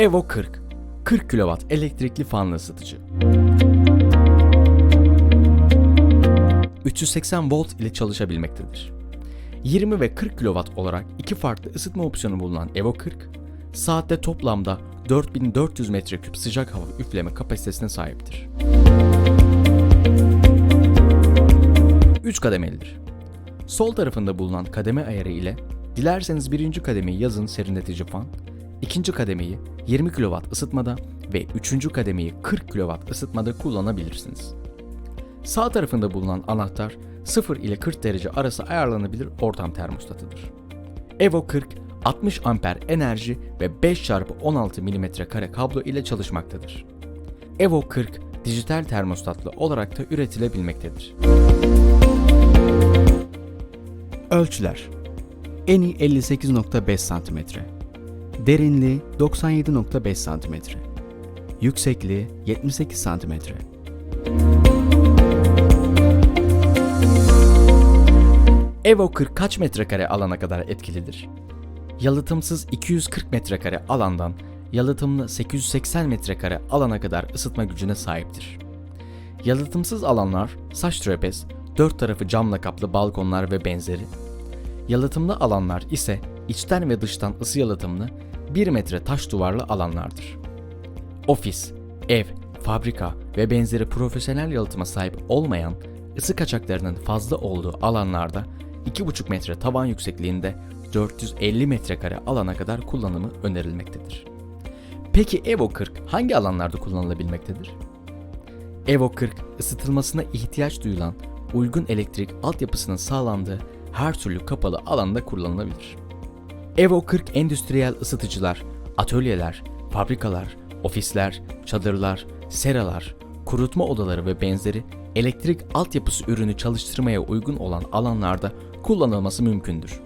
Evo 40 40 kW elektrikli fanlı ısıtıcı. 380 volt ile çalışabilmektedir. 20 ve 40 kW olarak iki farklı ısıtma opsiyonu bulunan Evo 40, saatte toplamda 4400 metreküp sıcak hava üfleme kapasitesine sahiptir. 3 kademelidir. Sol tarafında bulunan kademe ayarı ile dilerseniz birinci kademeyi yazın serinletici fan, ikinci kademeyi 20 kW ısıtmada ve üçüncü kademeyi 40 kW ısıtmada kullanabilirsiniz. Sağ tarafında bulunan anahtar 0 ile 40 derece arası ayarlanabilir ortam termostatıdır. Evo 40 60 amper enerji ve 5x16 mm kare kablo ile çalışmaktadır. Evo 40 dijital termostatlı olarak da üretilebilmektedir. Ölçüler Eni 58.5 cm Derinliği 97.5 cm Yüksekliği 78 cm Evo 40 kaç metrekare alana kadar etkilidir? Yalıtımsız 240 metrekare alandan yalıtımlı 880 metrekare alana kadar ısıtma gücüne sahiptir. Yalıtımsız alanlar saç trapez, dört tarafı camla kaplı balkonlar ve benzeri. Yalıtımlı alanlar ise içten ve dıştan ısı yalıtımlı 1 metre taş duvarlı alanlardır. Ofis, ev, fabrika ve benzeri profesyonel yalıtıma sahip olmayan ısı kaçaklarının fazla olduğu alanlarda 2,5 metre tavan yüksekliğinde 450 metrekare alana kadar kullanımı önerilmektedir. Peki Evo 40 hangi alanlarda kullanılabilmektedir? Evo 40 ısıtılmasına ihtiyaç duyulan uygun elektrik altyapısının sağlandığı her türlü kapalı alanda kullanılabilir. Evo 40 endüstriyel ısıtıcılar, atölyeler, fabrikalar, ofisler, çadırlar, seralar, kurutma odaları ve benzeri elektrik altyapısı ürünü çalıştırmaya uygun olan alanlarda kullanılması mümkündür.